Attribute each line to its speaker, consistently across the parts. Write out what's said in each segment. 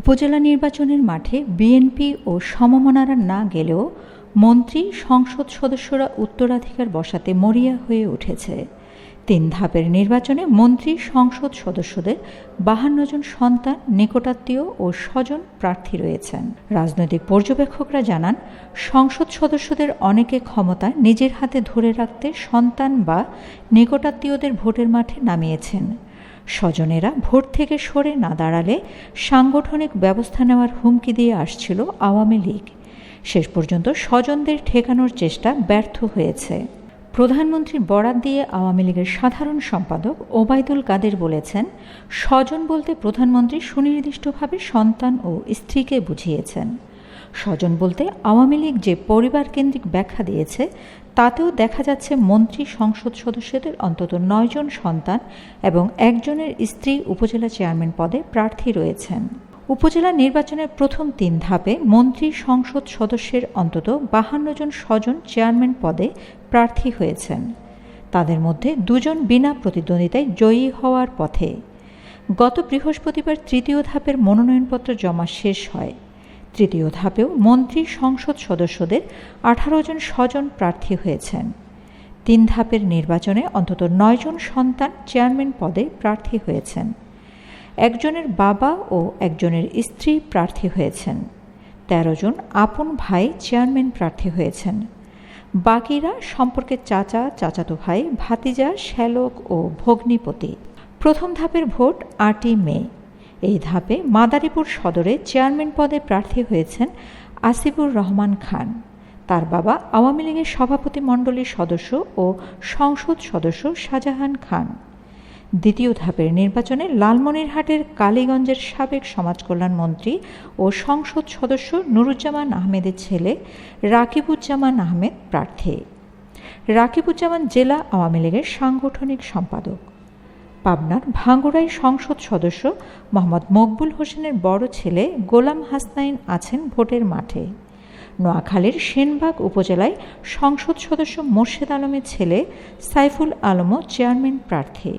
Speaker 1: উপজেলা নির্বাচনের মাঠে বিএনপি ও সমমনারা না গেলেও মন্ত্রী সংসদ সদস্যরা উত্তরাধিকার বসাতে মরিয়া হয়ে উঠেছে তিন ধাপের নির্বাচনে মন্ত্রী সংসদ সদস্যদের বাহান্ন জন সন্তান নিকটাত্মীয় ও স্বজন প্রার্থী রয়েছেন রাজনৈতিক পর্যবেক্ষকরা জানান সংসদ সদস্যদের অনেকে ক্ষমতা নিজের হাতে ধরে রাখতে সন্তান বা নিকটাত্মীয়দের ভোটের মাঠে নামিয়েছেন স্বজনেরা ভোট থেকে সরে না দাঁড়ালে সাংগঠনিক ব্যবস্থা নেওয়ার হুমকি দিয়ে আসছিল আওয়ামী লীগ শেষ পর্যন্ত স্বজনদের ঠেকানোর চেষ্টা ব্যর্থ হয়েছে প্রধানমন্ত্রীর বরাত দিয়ে আওয়ামী লীগের সাধারণ সম্পাদক ওবায়দুল কাদের বলেছেন স্বজন বলতে প্রধানমন্ত্রী সুনির্দিষ্টভাবে সন্তান ও স্ত্রীকে বুঝিয়েছেন স্বজন বলতে আওয়ামী লীগ যে পরিবার কেন্দ্রিক ব্যাখ্যা দিয়েছে তাতেও দেখা যাচ্ছে মন্ত্রী সংসদ সদস্যদের অন্তত নয়জন সন্তান এবং একজনের স্ত্রী উপজেলা চেয়ারম্যান পদে প্রার্থী রয়েছেন উপজেলা নির্বাচনের প্রথম তিন ধাপে মন্ত্রী সংসদ সদস্যের অন্তত বাহান্ন জন স্বজন চেয়ারম্যান পদে প্রার্থী হয়েছেন তাদের মধ্যে দুজন বিনা প্রতিদ্বন্দ্বিতায় জয়ী হওয়ার পথে গত বৃহস্পতিবার তৃতীয় ধাপের মনোনয়নপত্র জমা শেষ হয় তৃতীয় ধাপেও মন্ত্রী সংসদ সদস্যদের আঠারো জন স্বজন প্রার্থী হয়েছেন তিন ধাপের নির্বাচনে অন্তত নয়জন সন্তান চেয়ারম্যান পদে প্রার্থী হয়েছেন একজনের বাবা ও একজনের স্ত্রী প্রার্থী হয়েছেন তেরো জন আপন ভাই চেয়ারম্যান প্রার্থী হয়েছেন বাকিরা সম্পর্কে চাচা চাচাতো ভাই ভাতিজা শ্যালক ও ভগ্নিপতি প্রথম ধাপের ভোট আটই মে এই ধাপে মাদারীপুর সদরে চেয়ারম্যান পদে প্রার্থী হয়েছেন আসিফুর রহমান খান তার বাবা আওয়ামী লীগের সভাপতি মণ্ডলীর সদস্য ও সংসদ সদস্য শাহজাহান খান দ্বিতীয় ধাপের নির্বাচনে লালমনিরহাটের কালীগঞ্জের সাবেক সমাজকল্যাণ মন্ত্রী ও সংসদ সদস্য নুরুজ্জামান আহমেদের ছেলে রাকিবুজ্জামান আহমেদ প্রার্থী রাকিবুজ্জামান জেলা আওয়ামী লীগের সাংগঠনিক সম্পাদক পাবনার ভাঙ্গুড়াই সংসদ সদস্য মোহাম্মদ মকবুল হোসেনের বড় ছেলে গোলাম হাসনাইন আছেন ভোটের মাঠে নোয়াখালীর সেনবাগ উপজেলায় সংসদ সদস্য মোর্শেদ আলমের ছেলে সাইফুল আলমও চেয়ারম্যান প্রার্থী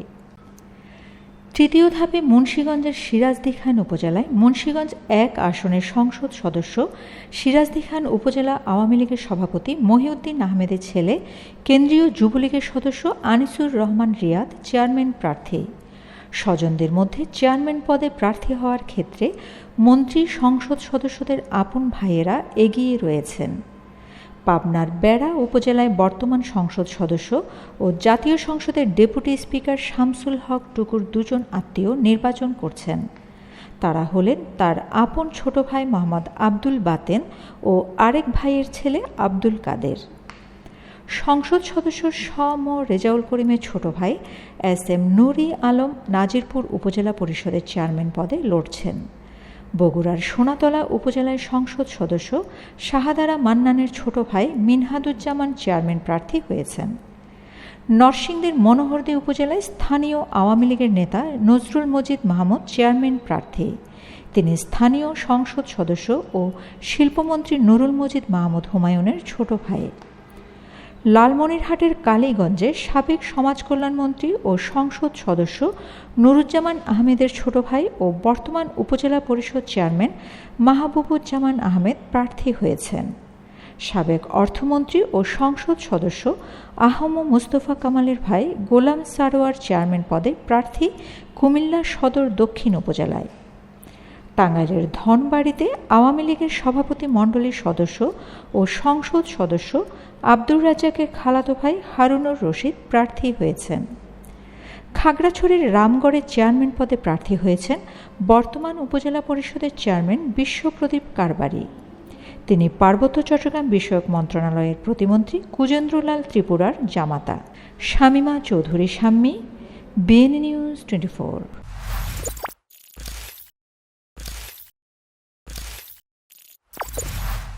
Speaker 1: তৃতীয় ধাপে মুন্সীগঞ্জের খান উপজেলায় মুন্সীগঞ্জ এক আসনের সংসদ সদস্য খান উপজেলা আওয়ামী লীগের সভাপতি মহিউদ্দিন আহমেদের ছেলে কেন্দ্রীয় যুবলীগের সদস্য আনিসুর রহমান রিয়াদ চেয়ারম্যান প্রার্থী স্বজনদের মধ্যে চেয়ারম্যান পদে প্রার্থী হওয়ার ক্ষেত্রে মন্ত্রী সংসদ সদস্যদের আপন ভাইয়েরা এগিয়ে রয়েছেন পাবনার বেড়া উপজেলায় বর্তমান সংসদ সদস্য ও জাতীয় সংসদের ডেপুটি স্পিকার শামসুল হক টুকুর দুজন আত্মীয় নির্বাচন করছেন তারা হলেন তার আপন ছোট ভাই মোহাম্মদ আব্দুল বাতেন ও আরেক ভাইয়ের ছেলে আব্দুল কাদের সংসদ সদস্য সম রেজাউল করিমের ছোট ভাই এস এম নুরি আলম নাজিরপুর উপজেলা পরিষদের চেয়ারম্যান পদে লড়ছেন বগুড়ার সোনাতলা উপজেলায় সংসদ সদস্য শাহাদারা মান্নানের ছোট ভাই মিনহাদুজ্জামান চেয়ারম্যান প্রার্থী হয়েছেন নরসিংদীর মনোহরদী উপজেলায় স্থানীয় আওয়ামী লীগের নেতা নজরুল মজিদ মাহমুদ চেয়ারম্যান প্রার্থী তিনি স্থানীয় সংসদ সদস্য ও শিল্পমন্ত্রী নুরুল মজিদ মাহমুদ হুমায়ুনের ছোট ভাই লালমনিরহাটের কালীগঞ্জে সাবেক সমাজকল্যাণমন্ত্রী ও সংসদ সদস্য নুরুজ্জামান আহমেদের ছোট ভাই ও বর্তমান উপজেলা পরিষদ চেয়ারম্যান মাহবুবুজ্জামান আহমেদ প্রার্থী হয়েছেন সাবেক অর্থমন্ত্রী ও সংসদ সদস্য আহম মুস্তফা কামালের ভাই গোলাম সারোয়ার চেয়ারম্যান পদে প্রার্থী কুমিল্লা সদর দক্ষিণ উপজেলায় টাঙ্গাইলের ধনবাড়িতে আওয়ামী লীগের সভাপতি মণ্ডলীর সদস্য ও সংসদ সদস্য আব্দুর রাজ্জাকের খালাতো ভাই হারুনুর রশিদ প্রার্থী হয়েছেন খাগড়াছড়ির রামগড়ের চেয়ারম্যান পদে প্রার্থী হয়েছেন বর্তমান উপজেলা পরিষদের চেয়ারম্যান বিশ্বপ্রদীপ কারবারি তিনি পার্বত্য চট্টগ্রাম বিষয়ক মন্ত্রণালয়ের প্রতিমন্ত্রী কুজেন্দ্রলাল ত্রিপুরার জামাতা Shamima Chowdhury Shammi BN news twenty four